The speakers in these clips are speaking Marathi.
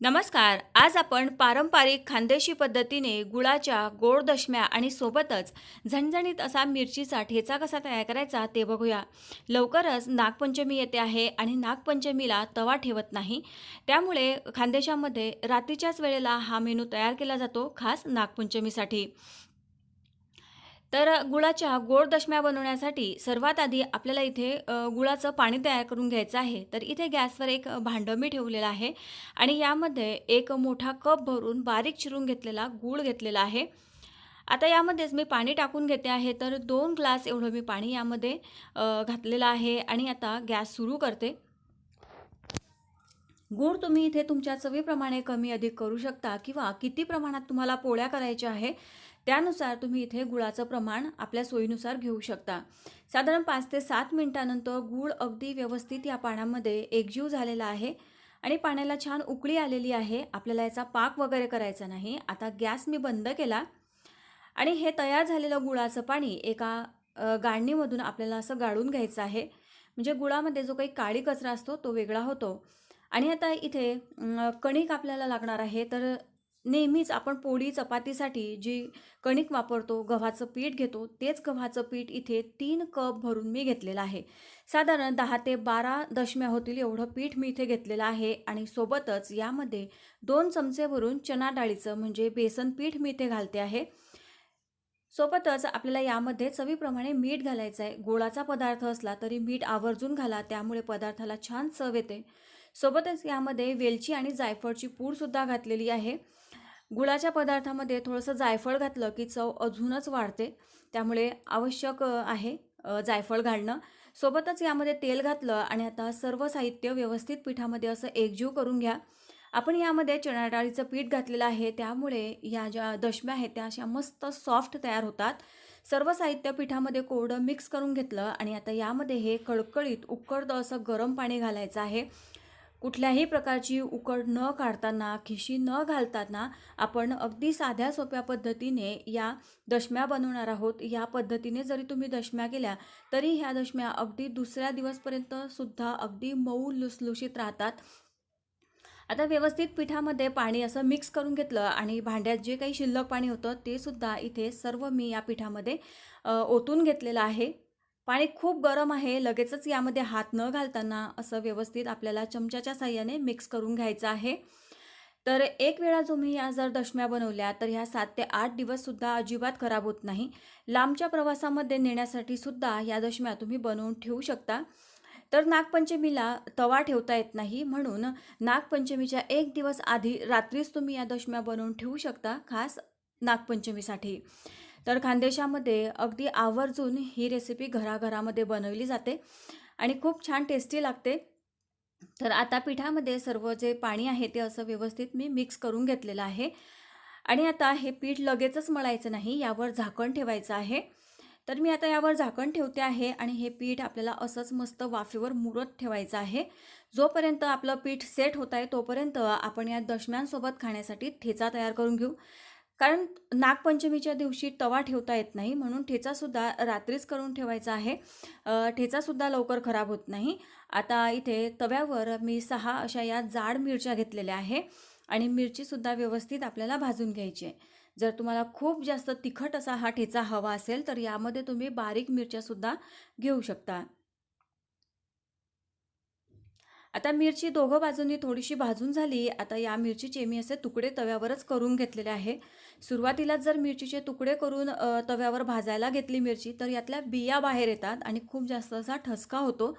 नमस्कार आज आपण पारंपरिक खानदेशी पद्धतीने गुळाच्या गोड दशम्या आणि सोबतच झणझणीत असा मिरचीचा ठेचा कसा तयार करायचा ते बघूया. लवकरच नागपंचमी येते आहे आणि नागपंचमीला तवा ठेवत नाही. त्यामुळे खानदेशामध्ये रात्रीच्याच वेळेला हा मेनू तयार केला जातो खास नागपंचमीसाठी. तर गुळाच्या गोड दशम्या बनवण्यासाठी सर्वात आधी आपल्याला इथे गुळाचं पाणी तयार करून घ्यायचं आहे. तर इथे गॅसवर एक भांडं मी ठेवलेलं आहे आणि यामध्ये एक मोठा कप भरून बारीक चिरून घेतलेला गूळ घेतलेला आहे. आता यामध्येच मी पाणी टाकून घेते आहे. तर दोन ग्लास एवढं मी पाणी यामध्ये घातलेलं आहे आणि आता गॅस सुरू करते. गूळ तुम्ही इथे तुमच्या चवीप्रमाणे कमी अधिक करू शकता किंवा किती प्रमाणात तुम्हाला पोळ्या करायच्या आहे त्यानुसार तुम्ही इथे गुळाचं प्रमाण आपल्या सोयीनुसार घेऊ शकता. साधारण पाच ते सात मिनिटानंतर गूळ अगदी व्यवस्थित या पाण्यामध्ये एकजीव झालेला आहे आणि पाण्याला छान उकळी आलेली आहे. आपल्याला याचा पाक वगैरे करायचा नाही. आता गॅस मी बंद केला आणि हे तयार झालेलं गुळाचं पाणी एका गाळणीमधून आपल्याला असं गाळून घ्यायचं आहे. म्हणजे गुळामध्ये जो काही काळी कचरा असतो तो वेगळा होतो. आणि आता इथे कणिक आपल्याला लागणार आहे. तर नेहमीच आपण पोळी चपातीसाठी जी कणिक वापरतो गव्हाचं पीठ घेतो तेच गव्हाचं पीठ इथे तीन कप भरून मी घेतलेलं आहे. साधारण दहा ते बारा दशम्या होतील एवढं पीठ मी इथे घेतलेलं आहे आणि सोबतच यामध्ये दोन चमचे भरून चना डाळीचं म्हणजे बेसन पीठ मी इथे घालते आहे. सोबतच आपल्याला यामध्ये चवीप्रमाणे मीठ घालायचं आहे. गोळाचा पदार्थ असला तरी मीठ आवर्जून घाला त्यामुळे पदार्थाला छान चव येते. सोबतच यामध्ये वेलची आणि जायफळची पूडसुद्धा घातलेली आहे. गुळाच्या पदार्थामध्ये थोडंसं जायफळ घातलं की चव अजूनच वाढते. त्यामुळे आवश्यक आहे जायफळ घालणं. सोबतच यामध्ये तेल घातलं आणि आता सर्व साहित्य व्यवस्थित पिठामध्ये असं एकजीव करून घ्या. आपण यामध्ये चणा डाळीचं पीठ घातलेलं आहे. त्यामुळे या ज्या दशम्या आहेत त्या अशा मस्त सॉफ्ट तयार होतात. सर्व साहित्य पिठामध्ये कोरडं मिक्स करून घेतलं आणि आता यामध्ये हे कळकळीत उकळतं असं गरम पाणी घालायचं आहे. कुठल्याही प्रकारची उकड न काढताना खिशी न घालताना आपण अगदी साध्या सोप्या पद्धतीने या दशम्या बनवणार आहोत. या पद्धतीने जरी तुम्ही दशम्या केल्या तरी ह्या दशम्या अगदी दुसऱ्या दिवसपर्यंत सुद्धा अगदी मऊ लुसलुशीत राहतात. आता व्यवस्थित पिठामध्ये पाणी असं मिक्स करून घेतलं आणि भांड्यात जे काही शिल्लक पाणी होतं ते सुद्धा इथे सर्व मी या पिठामध्ये ओतून घेतलेलं आहे. पाणी खूप गरम आहे लगेचच यामध्ये हात न घालताना असं व्यवस्थित आपल्याला चमच्याच्या साह्याने मिक्स करून घ्यायचं आहे. तर एक वेळा तुम्ही या जर दशम्या बनवल्या तर ह्या सात ते आठ दिवससुद्धा अजिबात खराब होत नाही. लांबच्या प्रवासामध्ये नेण्यासाठी सुद्धा या दशम्या तुम्ही बनवून ठेवू शकता. तर नागपंचमीला तवा ठेवता येत नाही म्हणून नागपंचमीच्या एक दिवस आधी रात्रीच तुम्ही या दशम्या बनवून ठेवू शकता खास नागपंचमीसाठी. तर खानदेशामध्ये अगदी आवर्जून ही रेसिपी घराघरामध्ये बनवली जाते आणि खूप छान टेस्टी लागते. तर आता पिठामध्ये सर्व जे पाणी आहे ते असं व्यवस्थित मी मिक्स करून घेतलेलं आहे. आणि आता हे पीठ लगेचच मळायचं नाही यावर झाकण ठेवायचं आहे. तर मी आता यावर झाकण ठेवते आहे आणि हे पीठ आपल्याला असंच मस्त वाफेवर मुरत ठेवायचं आहे. जोपर्यंत आपलं पीठ सेट होत आहे तोपर्यंत आपण या दशम्यांसोबत खाण्यासाठी ठेचा तयार करून घेऊ. कारण नागपंचमीच्या दिवशी तवा ठेवता येत नाही म्हणून ठेचासुद्धा रात्रीच करून ठेवायचा आहे. ठेचासुद्धा लवकर खराब होत नाही. आता इथे तव्यावर मी सहा अशा या जाड मिरच्या घेतलेल्या आहे आणि मिरचीसुद्धा व्यवस्थित आपल्याला भाजून घ्यायची आहे. जर तुम्हाला खूप जास्त तिखट असा हा ठेचा हवा असेल तर यामध्ये तुम्ही बारीक मिरच्यासुद्धा घेऊ शकता. आता मिरची दोघं बाजूंनी थोडीशी भाजून झाली. आता या मिरचीचे मी असे तुकडे तव्यावरच करून घेतलेले आहे. सुरुवातीला जर मिरचीचे तुकडे करून तव्यावर भाजायला घेतली मिरची तर यातल्या बिया बाहेर येतात आणि खूप जास्त असा ठसका होतो.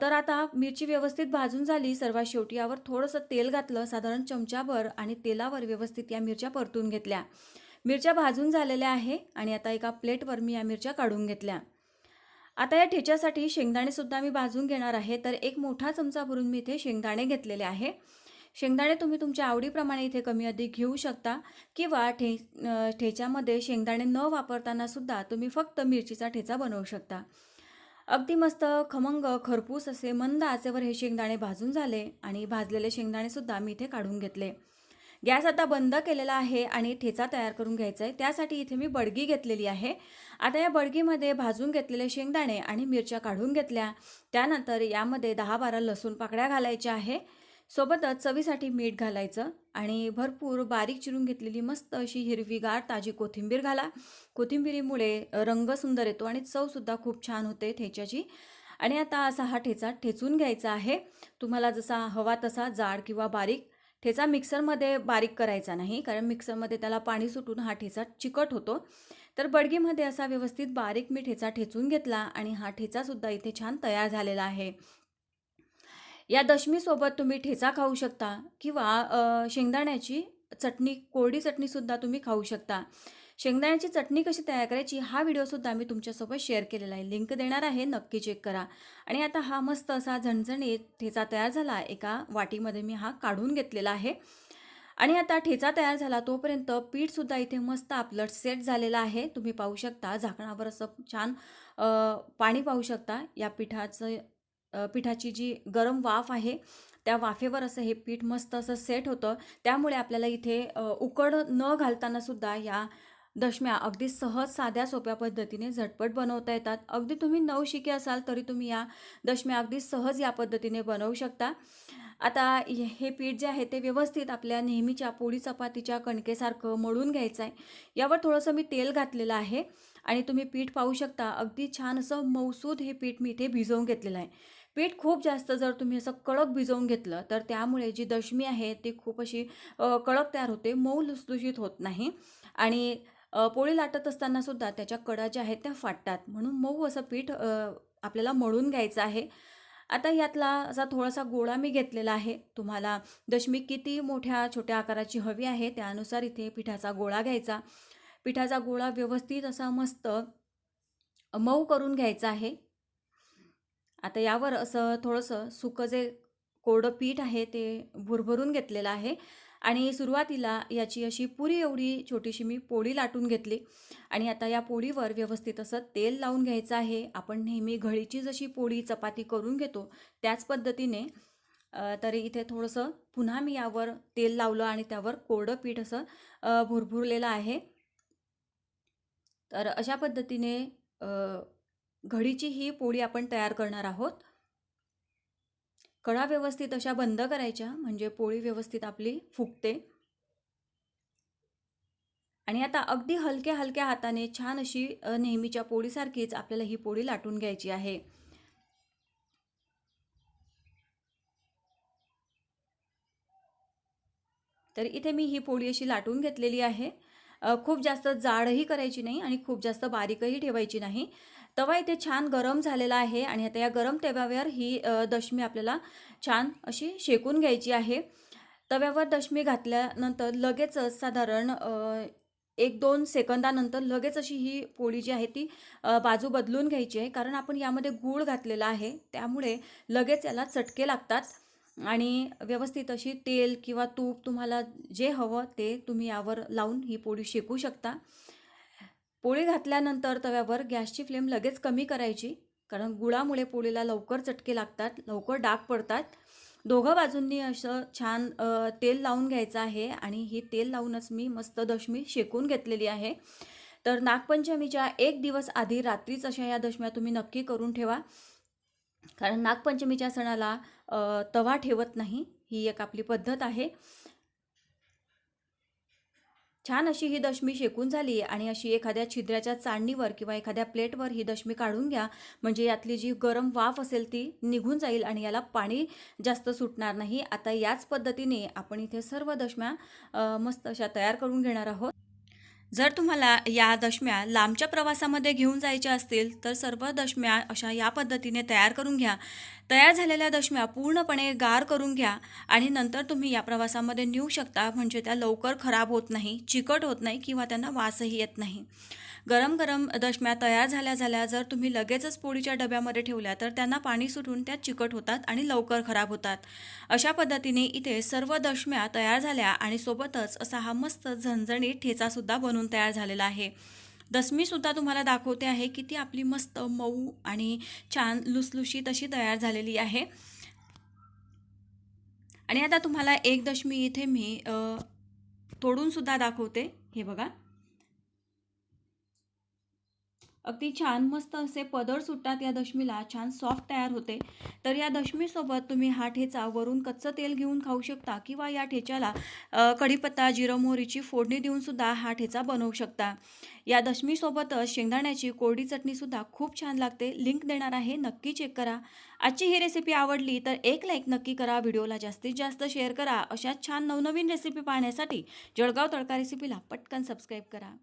तर आता मिरची व्यवस्थित भाजून झाली. सर्वात शेवटी यावर थोडंसं तेल घातलं साधारण चमच्याभर आणि तेलावर व्यवस्थित या मिरच्या परतून घेतल्या. मिरच्या भाजून झालेल्या आहे आणि आता एका प्लेटवर मी या मिरच्या काढून घेतल्या. आता या ठेच्यासाठी शेंगदाणेसुद्धा मी भाजून घेणार आहे. तर एक मोठा चमचा भरून मी इथे शेंगदाणे घेतलेले आहे. शेंगदाणे तुम्ही तुमच्या आवडीप्रमाणे इथे कमी अधिक घेऊ शकता किंवा ठे ठेच्यामध्ये शेंगदाणे न वापरताना सुद्धा तुम्ही फक्त मिरचीचा ठेचा बनवू शकता. अगदी मस्त खमंग खरपूस असे मंद आचेवर हे शेंगदाणे भाजून झाले आणि भाजलेले शेंगदाणेसुद्धा मी इथे काढून घेतले. गॅस आता बंद केलेला आहे आणि ठेचा तयार करून घ्यायचा आहे त्यासाठी इथे मी बडगी घेतलेली आहे. आता या बडगीमध्ये भाजून घेतलेले शेंगदाणे आणि मिरच्या काढून घेतल्या. त्यानंतर यामध्ये दहा बारा लसूण पाकळ्या घालायच्या आहे. सोबतच चवीसाठी मीठ घालायचं आणि भरपूर बारीक चिरून घेतलेली मस्त अशी हिरवीगार ताजी कोथिंबीर घाला. कोथिंबीरीमुळे रंग सुंदर येतो आणि चवसुद्धा खूप छान होते ठेच्याची. आणि आता असा हा ठेचा ठेचून घ्यायचा आहे. तुम्हाला जसा हवा तसा जाड किंवा बारीक ठेचा मिक्सरमध्ये बारीक करायचा नाही कारण मिक्सरमध्ये त्याला पाणी सुटून हा ठेचा चिकट होतो. तर बडगीमध्ये असा व्यवस्थित बारीक मी ठेचा ठेचून घेतला आणि हा ठेचासुद्धा इथे छान तयार झालेला आहे. या दशमीसोबत तुम्ही ठेचा खाऊ शकता किंवा शेंगदाण्याची चटणी कोरडी चटणीसुद्धा तुम्ही खाऊ शकता. शेंगदाण्याची चटणी कशी तयार करायची हा व्हिडिओसुद्धा मी तुमच्यासोबत शेअर केलेला आहे. लिंक देणार आहे नक्की चेक करा. आणि आता हा मस्त असा झणझणीत ठेचा तयार झाला. एका वाटीमध्ये मी हा काढून घेतलेला आहे. आणि आता ठेचा तयार झाला तोपर्यंत पीठसुद्धा इथे मस्त आपलं सेट झालेलं आहे. तुम्ही पाहू शकता झाकणावर असं छान पाणी पाहू शकता. या पिठाचं पिठाची जी गरम वाफ आहे त्या वाफेवर असं हे पीठ मस्त असं सेट होतं. त्यामुळे आपल्याला इथे उकड न घालतानासुद्धा या दशम्या अगदी सहज साध्या सोप्या पद्धतीने झटपट बनवता येतात. अगदी तुम्ही नवशिके असाल तरी तुम्ही या दशम्या अगदी सहज या पद्धतीने बनवू शकता. आता हे हे पीठ जे आहे ते व्यवस्थित आपल्या नेहमीच्या पोळी चपातीच्या कणकेसारखं मळून घ्यायचं आहे यावर थोडंसं मी तेल घातलेलं आहे आणि तुम्ही पीठ पाहू शकता अगदी छान असं मौसूद हे पीठ मी इथे भिजवून घेतलेलं आहे. पीठ खूप जास्त जर तुम्ही असं कडक भिजवून घेतलं तर त्यामुळे जी दशमी आहे ती खूप अशी कडक तयार होते मऊ लुसलुशीत होत नाही. आणि पोळी लाटत असताना सुद्धा त्याच्या कडा ज्या आहेत त्या फाटतात. म्हणून मऊ असं पीठ आपल्याला मळून घ्यायचं आहे. आता यातला असा थोडासा गोळा मी घेतलेला आहे. तुम्हाला दशमी किती मोठ्या छोट्या आकाराची हवी आहे त्यानुसार इथे पिठाचा गोळा घ्यायचा. पिठाचा गोळा व्यवस्थित असा मस्त मऊ करून घ्यायचा आहे. आता यावर असं थोडंसं सुकं जे कोरडं पीठ आहे ते भुरभरून घेतलेलं आहे. आणि सुरुवातीला याची अशी पुरी एवढी छोटीशी मी पोळी लाटून घेतली. आणि आता या पोळीवर व्यवस्थित असं तेल लावून घ्यायचं आहे. आपण नेहमी घडीची जशी पोळी चपाती करून घेतो त्याच पद्धतीने तरी इथे थोडंसं पुन्हा मी यावर तेल लावलं आणि त्यावर कोरडं पीठ असं भुरभुरलेलं आहे. तर अशा पद्धतीने घडीची ही पोळी आपण तयार करणार आहोत. कडा व्यवस्थित अशा बंद करायच्या म्हणजे पोळी व्यवस्थित आपली फुगते. आणि आता अगदी हलक्या हलक्या हाताने छान अशी नेहमीच्या पोळीसारखीच आपल्याला ही पोळी लाटून घ्यायची आहे. तर इथे मी ही पोळी अशी लाटून घेतलेली आहे. खूप जास्त जाडही करायची नाही आणि खूप जास्त बारीकही ठेवायची नाही. तवा इथे छान गरम झालेला आहे आणि आता या गरम तव्यावर ही दशमी आपल्याला छान अशी शेकून घ्यायची आहे. तव्यावर दशमी घातल्यानंतर लगेचच साधारण एक दोन सेकंदानंतर लगेच अशी ही पोळी जी आहे ती बाजू बदलून घ्यायची आहे. कारण आपण यामध्ये गूळ घातलेला आहे. त्यामुळे लगेच याला चटके लागतात आणि व्यवस्थित अशी तेल किंवा तूप तुम्हाला जे हवं ते तुम्ही यावर लावून ही पोळी शेकू शकता. पोळी घातल्यानंतर तव्यावर गॅसची फ्लेम लगेच कमी करायची कारण गुळामुळे पोळीला लवकर चटके लागतात लवकर डाग पडतात. दोघं बाजूंनी असं छान तेल लावून घ्यायचं आहे आणि ही तेल लावूनच मी मस्त दशमी शेकून घेतलेली आहे. तर नागपंचमीच्या एक दिवस आधी रात्रीच अशा या दशम्या तुम्ही नक्की करून ठेवा. कारण नागपंचमीच्या सणाला तवा ठेवत नाही ही एक आपली पद्धत आहे. छान अशी ही दशमी शेकून झाली आणि अशी एखाद्या छिद्राच्या चाळणीवर किंवा एखाद्या प्लेटवर ही दशमी काढून घ्या. म्हणजे यातली जी गरम वाफ असेल ती निघून जाईल आणि याला पाणी जास्त सुटणार नाही. आता याच पद्धतीने आपण इथे सर्व दशम्या मस्त अशा तयार करून घेणार आहोत. जर तुम्हाला या दशम्या लांबच्या प्रवासामध्ये घेऊन जायच्या असतील तर सर्व दशम्या अशा या पद्धतीने तयार करून घ्या. तयार झालेल्या दशम्या पूर्णपणे गार करून घ्या आणि नंतर तुम्ही या प्रवासामध्ये नेऊ शकता म्हणजे त्या लवकर खराब होत नाही चिकट होत नाही किंवा त्यांना वासही येत नाही. गरम गरम दशम्या तयार झाल्या झाल्या जर तुम्ही लगेचच पोळीच्या डब्यामध्ये ठेवल्या तर त्यांना पाणी सुटून त्या चिकट होतात आणि लवकर खराब होतात. अशा पद्धतीने इथे सर्व दशम्या तयार झाल्या आणि सोबतच असा हा मस्त झणझणीत ठेचासुद्धा बनून तयार झालेला आहे. दशमीसुद्धा तुम्हाला दाखवते आहे की ती आपली मस्त मऊ आणि छान लुसलुशीत अशी तयार झालेली आहे. आणि आता तुम्हाला एक दशमी इथे मी तोडूनसुद्धा दाखवते. हे बघा. अगदी छान मस्त असे पदर सुटतात या दशमीला छान सॉफ्ट तयार होते. तर या दशमीसोबत तुम्ही हा ठेचा वरून कच्चं तेल घेऊन खाऊ शकता किंवा या ठेच्याला कढीपत्ता जिरं मोहरीची फोडणी देऊन सुद्धा हा ठेचा बनवू शकता. या दशमीसोबतच शेंगदाण्याची कोरडी चटणीसुद्धा खूप छान लागते. लिंक देणार आहे नक्की चेक करा. आजची ही रेसिपी आवडली तर एक लाईक नक्की करा. व्हिडिओला जास्तीत जास्त शेअर करा. अशा छान नवनवीन रेसिपी पाहण्यासाठी जळगाव तडका रेसिपीला पटकन सबस्क्राईब करा.